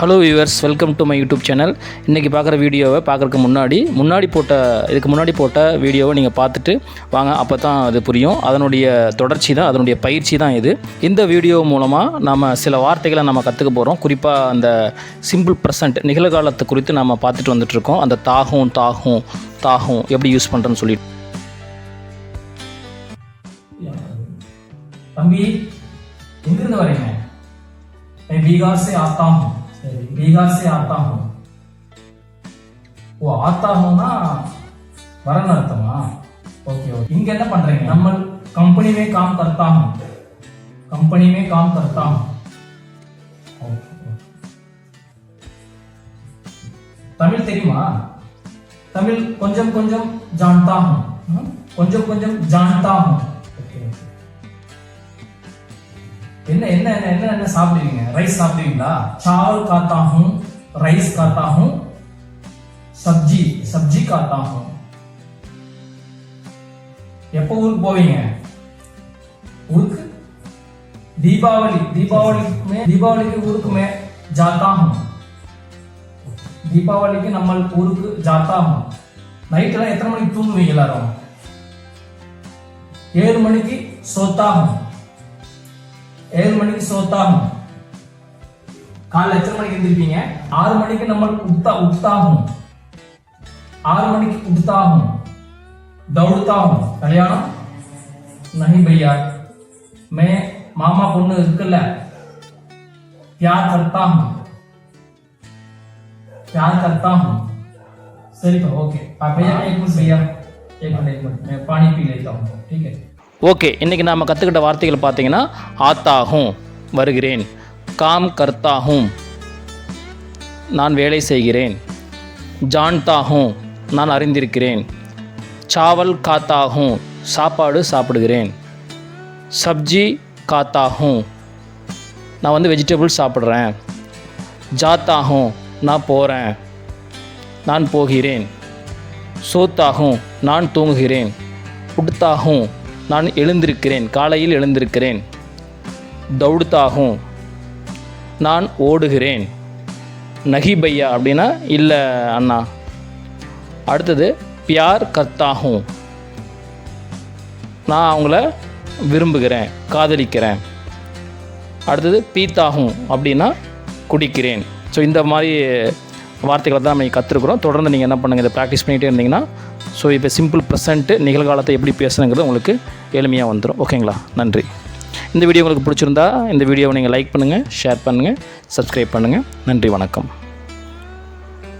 hello viewers welcome to my YouTube channel இன்றைக்கி பார்க்குற வீடியோவை பார்க்குறதுக்கு முன்னாடி முன்னாடி போட்ட இதுக்கு முன்னாடி போட்ட வீடியோவை நீங்கள் பார்த்துட்டு வாங்க அப்போ தான் அது புரியும் அதனுடைய தொடர்ச்சி தான் அதனுடைய பயிற்சி தான் இது இந்த வீடியோ மூலமாக நம்ம சில வார்த்தைகளை நம்ம கற்றுக்க போகிறோம் குறிப்பாக அந்த சிம்பிள் ப்ரெசன்ட் நிகழ்காலத்தை குறித்து நம்ம பார்த்துட்டு வந்துட்டுருக்கோம் அந்த தாகும் தாகும் தாகும் எப்படி யூஸ் பண்ணுறேன்னு சொல்லிட்டு தம்பி எங்கிருந்து வரீங்க मैं बीगार से आता हूँ बीगार से आता हूँ ஓ ஆத்தா ஹூனா வரன்னு அர்த்தமா ஓகே ஓகே இங்க என்ன பண்றீங்க நம்ம कंपनी में काम करता हूँ कंपनी में काम करता हूँ Okay, okay. தமிழ் தெரியுமா தமிழ் கொஞ்சம் கொஞ்சம் जानता हूँ ம்? கொஞ்சம் கொஞ்சம் जानता हूँ என்ன என்ன என்ன என்ன என்ன சாப்பிடுவீங்க ரைஸ் சாப்பிடுவீங்களா சாவல் காத்தா who rice Katha who sabzi sabzi Katha who எப்போ ஊருக்கு போவீங்க ஊருக்கு தீபாவளி தீபாவளி में दीपावली के ஊருக்கு में जाता हूँ தீபாவளிக்கு நம்ம ஊருக்கு ஜாத்தா हूँ நைட்லாம் எத்தனை மணிக்கு தூங்குவீங்க எல்லாரும் ஏழு மணிக்கு சோத்தா हूँ ஏழு மணிக்கு சோத்தாகும் காலைல எத்தனை மணிக்கு எந்திருப்பீங்க ஆறு மணிக்கு நம்ம உட்தா உட்தாகும் ஆறு மணிக்கு உட்தாகும் தௌடுத்தாகும் கல்யாணம் நஹி பையா மே மாமா பொண்ணு இருக்குல்ல प्यार करता हूं प्यार करता हूं सही तो ओके आप भैया एक मिनट भैया एक मिनट एक मिनट मैं पानी पी लेता हूँ ठीक है ஓகே இன்றைக்கி நாம் கற்றுக்கிட்ட வார்த்தைகள் பார்த்தீங்கன்னா ஆத்தாகும் வருகிறேன். காம் கர்த்தாகும் நான் வேலை செய்கிறேன். ஜான்தாகும் நான் அறிந்திருக்கிறேன். சாவல் காத்தாகும் சாப்பாடு சாப்பிடுகிறேன். சப்ஜி காத்தாகும் நான் வந்து வெஜிடபிள்ஸ் சாப்பிட்றேன். ஜாத்தாகும் நான் போகிறேன் நான் போகிறேன். சோத்தாகும் நான் தூங்குகிறேன். உடுத்தாகும் நான் எழுந்திருக்கிறேன் காலையில் எழுந்திருக்கிறேன். தௌடுத்தாகும். நான் ஓடுகிறேன். நகிபையா அப்படின்னா இல்லை அண்ணா. அடுத்தது பியார் கர்த்தாகும். நான் அவங்கள விரும்புகிறேன் காதலிக்கிறேன். அடுத்தது பீத்தாகும் அப்படின்னா குடிக்கிறேன். ஸோ இந்த மாதிரி வார்த்தைகளை தான் நம்ம கற்றுருக்குறோம் தொடர்ந்து நீங்கள் என்ன பண்ணுங்கள் இதை ப்ராக்டிஸ் பண்ணிகிட்டே இருந்தீங்கன்னா ஸோ இப்போ சிம்பிள் ப்ரெசண்ட்டு நிகழ்காலத்தை எப்படி பேசுனுங்கிறது உங்களுக்கு எளிமையாக வந்துடும் ஓகேங்களா நன்றி. இந்த வீடியோ உங்களுக்கு பிடிச்சிருந்தா இந்த வீடியோவை நீங்கள் லைக் பண்ணுங்கள் ஷேர் பண்ணுங்கள் சப்ஸ்கிரைப் பண்ணுங்கள் நன்றி வணக்கம்.